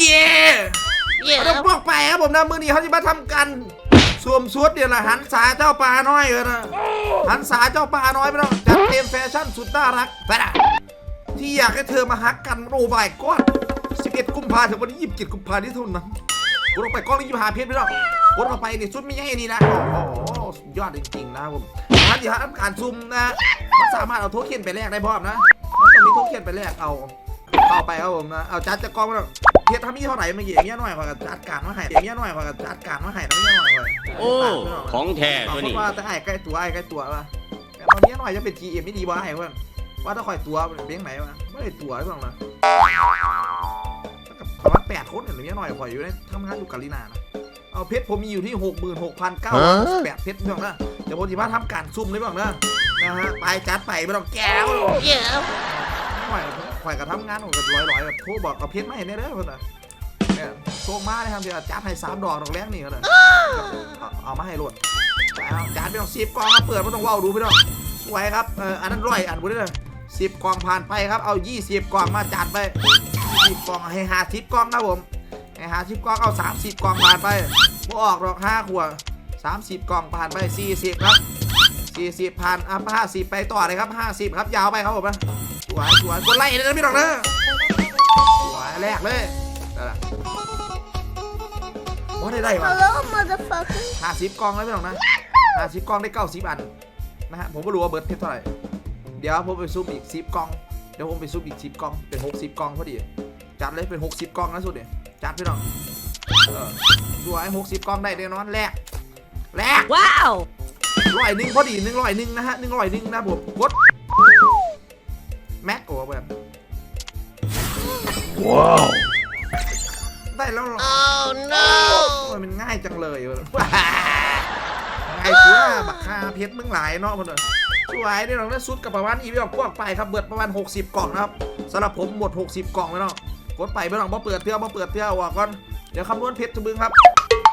เย่เย่เราบอกไปครับผมนะมือนี้เขาจะมาทำกันสวมชุดเนี่ยแหละหันษาเจ้าปลาน้อยเลยนะหันษาเจ้าปลาน้อยไปแล้วจัดเต็มแฟชั่นสุดน่ารักแต่ละที่อยากให้เธอมาฮักกันโอ้บายก้อน11กุมภาถึงวันที่27กุมภาที่เท่านั้นกูต้องไปกล้องนี้อยู่หาเพชรไปแล้วกดเข้าไปนี่ชุดไม่ใช่นี่นะโอ้โหสุดยอดจริงๆนะครับผมถ้าที่ทำการซุ่มนะมันสามารถเอาโทเค็นไปแลกได้พร้อมนะมันต้องมีโทเค็นไปแลกเอาเข้าไปครับผมนะเอาจัดจะกองมาแล้ว เพชรทำนี่เท่าไหร่เมื่อกี้เมียน้อยกว่ากับจัดการมาให้เมียน้อยกว่ากับจัดการมาให้แล้วเมียน้อยกว่าโอ้ ของแท้บางตัวคนนี้ว่าแต่ไอ้ใกล้ตัวไอ้ใกล้ตัววะแต่ตอนนี้น้อยจะเป็น GM ไม่ดีวะไอ้เพื่อนว่าถ้าคอยตัวเป็นเบี้ยงไหนวะไม่ได้ตัวหรือเปล่านะประมาณแปดคนเนี่ยเมียน้อยคอยอยู่ในทำงานอยู่กาลินานะเอาเพชรผมมีอยู่ที่หกหมื่นหกพันเก้าแปดเพชรเพื่อนนะเดี๋ยวผมจะมาทำการซุ่มเลยเพื่อนนะนะฮะไปจัดไปไม่ต้องแก้วเย่ข่อย ข่อยกับทำงานผมกับร้อยร้อยแบบโทรบอกเอาเพชรมาให้แน่เด้อเพื่อนน่ะเนี่ยโชคมาเลยครับเดี๋ยวจัดให้สามดอกดอกแรกนี่เพื่อนน่ะเอาเอามาให้รวดไปเอาจัดไปต้องสิบกล่องเปิดไม่ต้องว้าวดูพี่น้องสวยครับเอออันนั้นร้อยอันบุได้เลยสิบกล่องผ่านไปครับเอายี่สิบกล่องมาจัดไปสิบกล่องให้หาสิบกล่องนะผมให้หาสิบกล่องเอาสามสิบกล่องผ่านไปบ่ออกดอกห้าขวดสามสิบกล่องผ่านไปสี่สิบครับ สี่สิบผ่านอะห้าสิบไปต่อเลยครับห้าสิบครับ ยาวไปครับผมนะสวยสวยกดไล่เลยนะพี่ดอกนะสวยแรกเลยนั่นแหละว่าได้ได้ปะฮัลโหล motherfucker ห้าสิบกล่องแล้วพี่ดอกนะห้าสิบกล่องได้เก้าสิบอันนะฮะผมไม่รู้ว่าเบิร์ดเพชรเท่าไหร่ เดี๋ยวผมไปซุปอีกสิบกล่อง เดี๋ยวผมไปซุปอีกสิบกล่อง เป็นหกสิบกล่องพอดี จัดเลยเป็นหกสิบกล่องนะสุดเนี่ยจัดพี่ดอกเออสวยหกสิบกล่องได้แน่นอนแรกแรกว้าว ร้อยหนึ่งพอดีหนึ่งร้อยหนึ่งนะฮะหนึ่งร้อยหนึ่งนะผมกดแม็กโอ้แบบว้าวได้แล้วเหรอ oh no โอ้ยมันง่ายจังเลยเว้ยง่ายตัวบักคาเพชรมึงหลายเนาะคนเดียวสวยได้ลองได้สุดกับประมาณอีวิวกว้างไปครับเบิดประมาณ 60 กล่องนะครับสำหรับผมหมด 60 กล่องแล้วเนาะกดไปไม่ต้องมาเปิดเที่ยวมาเปิดเที่ยวว่าก่อนเดี๋ยวคำนวณเพชรจะบึงครับ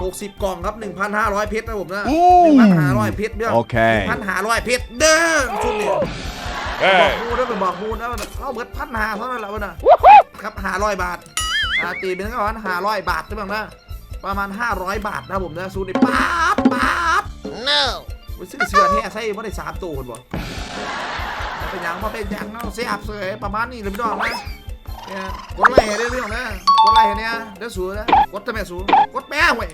60 กล่องครับ 1,500 เพชรนะผมนะ1,500 เพชรเบี้ยโอเค1,500 เพชรเด้อชุดนี้เฮ้บอยกมูนะไปบอกมูนะว่าเอาเบิดพันหาเท่านั้นแหละวะนะครับห้าร้อยบาทอ่าตีเป็นก็ประมาณห้าร้อยบาทใช่ไหมนะประมาณ 500 บาทนะผมนะสูตรนี้ป๊าบป๊าบ no ไปซื้อเสื้อแท้ใส่ไม่ได้สามตัวคนบ่มาเป็นหยังมาเป็นหยังเนาะเสียบเสยประมาณนี้เลยพี่น้องนะ เนี่ยกดไลค์ให้ได้เรื่องนะกดไลค์ให้เนี่ยเดี๋ยวสูนะกดทำไมสูกดแป้ห่วย